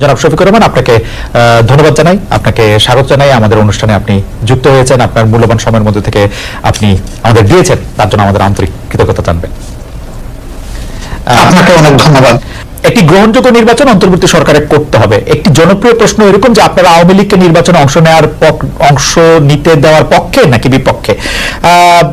জনাব শফিকুর রহমান আপনাকে ধন্যবাদ জানাই। আপনাকে স্বাগত জানাই। আমাদের অনুষ্ঠানে আপনি যুক্ত হয়েছেন। আপনার মূল্যবান সময়ের মধ্যে থেকে আপনি আমাদের দিয়েছেন। তার জন্য আমাদের আন্তরিক কৃতজ্ঞতা জানবেন। আপনাকে অনেক ধন্যবাদ। একটি গ্রহণযোগ্য নির্বাচন অন্তর্বর্তী সরকারের করতে হবে। একটি জনপ্রিয় প্রশ্ন এরকম যে আপনারা আওয়ামী লীগকে নির্বাচনে অংশ নেওয়ার অংশ নিতে দেওয়ার পক্ষে নাকি বিপক্ষে? আহ,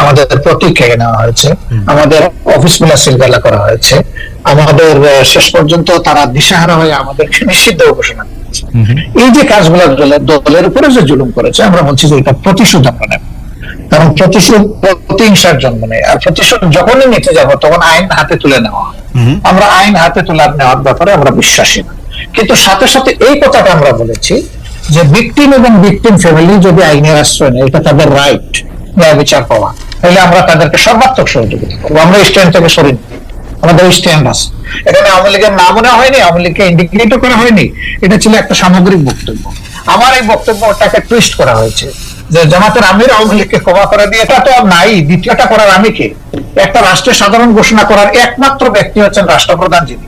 আমাদের প্রতীক কেড়ে নেওয়া হয়েছে। আমাদের অফিসগুলা সিলগালা করা হয়েছে। আমাদের শেষ পর্যন্ত তারা দিশাহারা হয়ে আমাদেরকে নিষিদ্ধ ঘোষণা করেছে এই যে কাজগুলো দলের দলের উপরে যে জুলুম করেছে আমরা বলছি যে এটা প্রতিশোধ আমরা নেব। কারণ প্রতিশোধ প্রতিহিংসার জন্ম নেই। আর প্রতিশোধ যখনই নিতে যাব তখন আইন হাতে তুলে নেওয়া আমরা আইন হাতে তুলে নেওয়ার ব্যাপারে আমরা বিশ্বাসী না। কিন্তু সাথে সাথে এই কথাটা আমরা বলেছি যে ভিকটিম এবং ভিকটিম ফ্যামিলি যদি আইনের আশ্রয় নেয় এটা তাদের রাইট ন্যায় বিচার পাওয়া। তাহলে আমরা তাদেরকে সর্বাত্মক সহযোগিতা করব। আমরা স্ট্যান্ড থেকে সরি আমাদের স্ট্যান্ড আছে। এখানে আওয়ামী লীগের নাম নেওয়া হয়নি, আওয়ামী লীগকে ইন্ডিকেটও করা হয়নি। এটা ছিল একটা সামগ্রিক বক্তব্য। আমার এই বক্তব্যটাকে টুইস্ট করা হয়েছে যে জামাতের আমির আওয়ামী লীগকে ক্ষমা করে দিয়ে, এটা তো আর নাই। দ্বিতীয়টা করার আমি কে? একটা রাষ্ট্রের সাধারণ ঘোষণা করার একমাত্র ব্যক্তি হচ্ছেন রাষ্ট্রপ্রধান যিনি,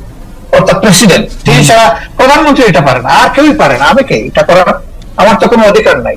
অর্থাৎ প্রেসিডেন্ট তিনি ছাড়া প্রধানমন্ত্রী এটা পারে না, আর কেউই পারে না। আমি কে? এটা করার আমার তো কোনো অধিকার নাই।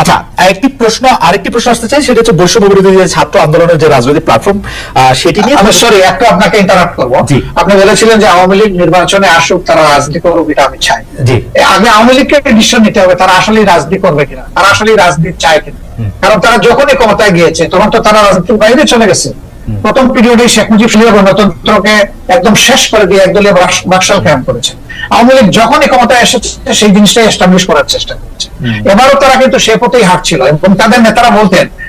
আচ্ছা একটি প্রশ্ন আরেকটি প্রশ্ন আসতে চাই সেটা হচ্ছে বৈষম্য বিরোধী যে ছাত্র আন্দোলনের যে রাজনৈতিক প্ল্যাটফর্ম সেটি নিয়ে আমি সরি একটু আপনাকে ইন্টারাপ্ট করব। জি। আপনি বলেছিলেন যে আওয়ামী লীগ নির্বাচনে আসুক তারা রাজনীতি করুক এটা আমি চাই। জি। আগে আওয়ামী লীগকে ডিসিশন নিতে হবে তারা আসলে রাজনীতি করবে কিনা তারা আসলে রাজনীতি চায় কিনা। কারণ তারা যখনই ক্ষমতায় গিয়েছে তখন তো তারা রাজনীতির বাইরে চলে গেছে। প্রথম পিরিয়ডে শেখ মুজিব শুরু গণতন্ত্রকে একদম শেষ করে দিয়ে একদলীয় মার্শাল বাকশাল ক্যাম্প করেছে। আওয়ামী লীগ যখনই ক্ষমতায় এসেছে সেই জিনিসটাই এস্টাবলিশ করার চেষ্টা করেছে। এবারও তারা কিন্তু সে পথেই হাঁটছিল এবং তাদের নেতারা বলতেন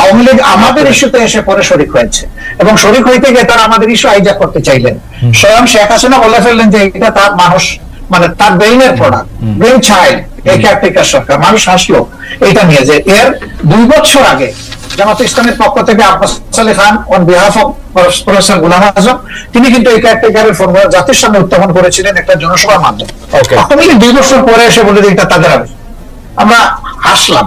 আওয়ামী লীগ আমাদের ইস্যুতে এসে পরে শরিক হয়েছে। এবং শরিক হইতে গিয়ে তারা আমাদের ইস্যু আইজা করতে চাইলেন। স্বয়ং শেখ হাসিনা বলে ফেললেন যে এটা তার মানুষ মানে তার ব্রেইনের প্রোডাক্ট ব্রেইন চাইল্ড এই কেয়ারটেকার সরকার মানুষ হাসলো এটা নিয়ে যে এর দুই বছর আগে জামাত ইসলামের পক্ষ থেকে Abbas Ali Khan on behalf of professor Ghulam Azam তিনি কিন্তু এই কেয়ারটেকারের ফর্মুলা জাতির সামনে উত্থাপন করেছিলেন একটা জনসভার মাধ্যমে. দুই বছর পরে এসে বলে যে এটা তাদের। আমরা হাসলাম।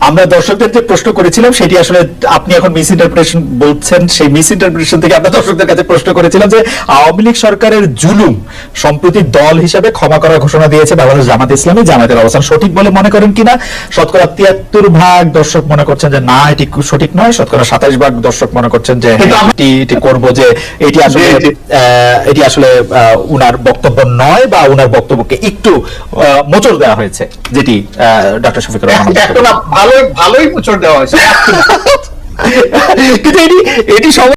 আমরা দর্শকদের যে প্রশ্ন করেছিলাম সেটি আসলে আপনি এখন মিস ইন্টারপ্রিটেশন বলছেন সেই মিস ইন্টারপ্রিটেশন থেকে আমরা দর্শকদের কাছে প্রশ্ন করেছিলাম যে আওয়ামী লীগ সরকারের জুলুম সম্প্রতি দল হিসেবে ক্ষমা করার ঘোষণা দিয়েছে বাংলাদেশ জামাত ইসলামী। জামাতের অবস্থান সঠিক বলে মনে করেন কিনা? শতকরা তিয়াত্তর ভাগ দর্শক মনে করছেন যে না এটি সঠিক নয়। শতকরা সাতাশ ভাগ দর্শক মনে করছেন যে এটি এটি করব যে এটি আসলে এটি আসলে আহ, উনার বক্তব্য নয় বা উনার বক্তব্যকে একটু মোচড় দেওয়া হয়েছে যেটি ডক্টর শফিকুর রহমান ভালো ভালোই ভালোই দেওয়া হয়েছে। কিন্তু এটি এটি সবাই